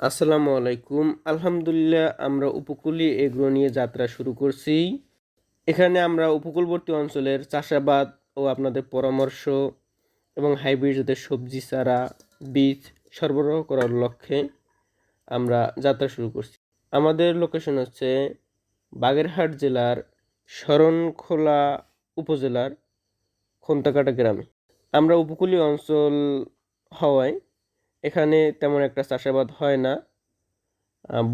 আসসালামু আলাইকুম। আলহামদুলিল্লাহ, আমরা উপকূলীয় এগ্রো নিয়ে যাত্রা শুরু করছি। এখানে আমরা উপকূলবর্তী অঞ্চলের চাষাবাদ ও আপনাদের পরামর্শ এবং হাইব্রিড জাতের সবজি চারা, বীজ সরবরাহ করার লক্ষ্যে আমরা যাত্রা শুরু করছি। আমাদের লোকেশন হচ্ছে বাগেরহাট জেলার শরণখোলা উপজেলার খন্তাকাটা গ্রামে। আমরা উপকূলীয় অঞ্চল হওয়ায় এখানে তেমন একটা চাষাবাদ হয় না।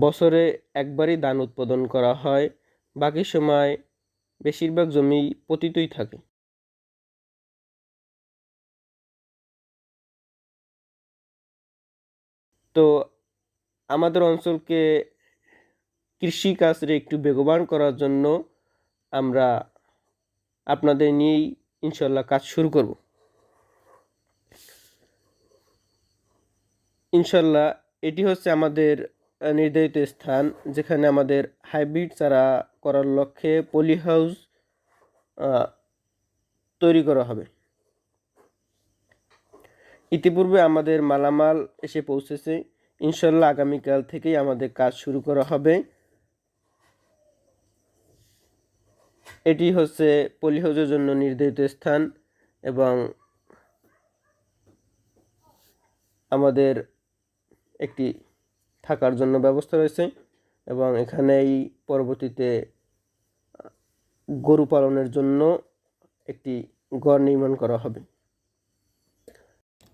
বছরে একবারই ধান উৎপাদন করা হয়। বাকি সময় বেশিরভাগ জমি পতিতই থাকে। তো আমাদের অঞ্চলকে কৃষিকাজে একটু বেগবান করার জন্য আমরা আপনাদের নিয়েই ইনশাল্লাহ কাজ শুরু করব। ইনশাল্লাহ এটি হচ্ছে আমাদের নির্ধারিত স্থান যেখানে আমাদের হাইব্রিড চারা করার লক্ষ্যে পলি হাউস তৈরি করা হবে। ইতিপূর্বে আমাদের মালামাল এসে পৌঁছেছে। ইনশাল্লাহ আগামীকাল থেকেই আমাদের কাজ শুরু করা হবে। এটি হচ্ছে পলি হাউসের জন্য নির্ধারিত স্থান এবং আমাদের একটি থাকার জন্য ব্যবস্থা রয়েছে এবং এখানেই পরবর্তীতে গরু পালনের জন্য একটি ঘর নির্মাণ করা হবে।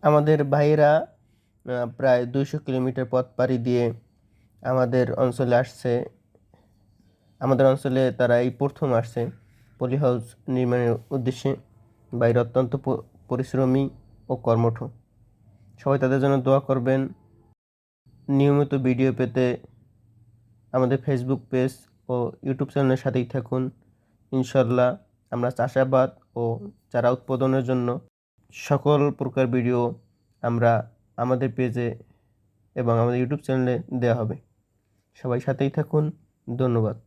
আমাদের ভাইয়েরা প্রায় দুইশো কিলোমিটার পথ পাড়ি দিয়ে আমাদের অঞ্চলে আসছে। আমাদের অঞ্চলে তারা এই প্রথম আসছে পলি হাউস নির্মাণের উদ্দেশ্যে। বাইরে অত্যন্ত পরিশ্রমী ও কর্মঠ। সবাই তাদের জন্য দোয়া করবেন। নিয়মিত ভিডিও পেতে আমাদের ফেসবুক পেজ ও ইউটিউব চ্যানেলের সাথেই থাকুন। ইনশাল্লাহ আমরা চাষাবাদ ও চারা উৎপাদনের জন্য সকল প্রকার ভিডিও আমরা আমাদের পেজে এবং আমাদের ইউটিউব চ্যানেলে দেওয়া হবে। সবাই সাথেই থাকুন। ধন্যবাদ।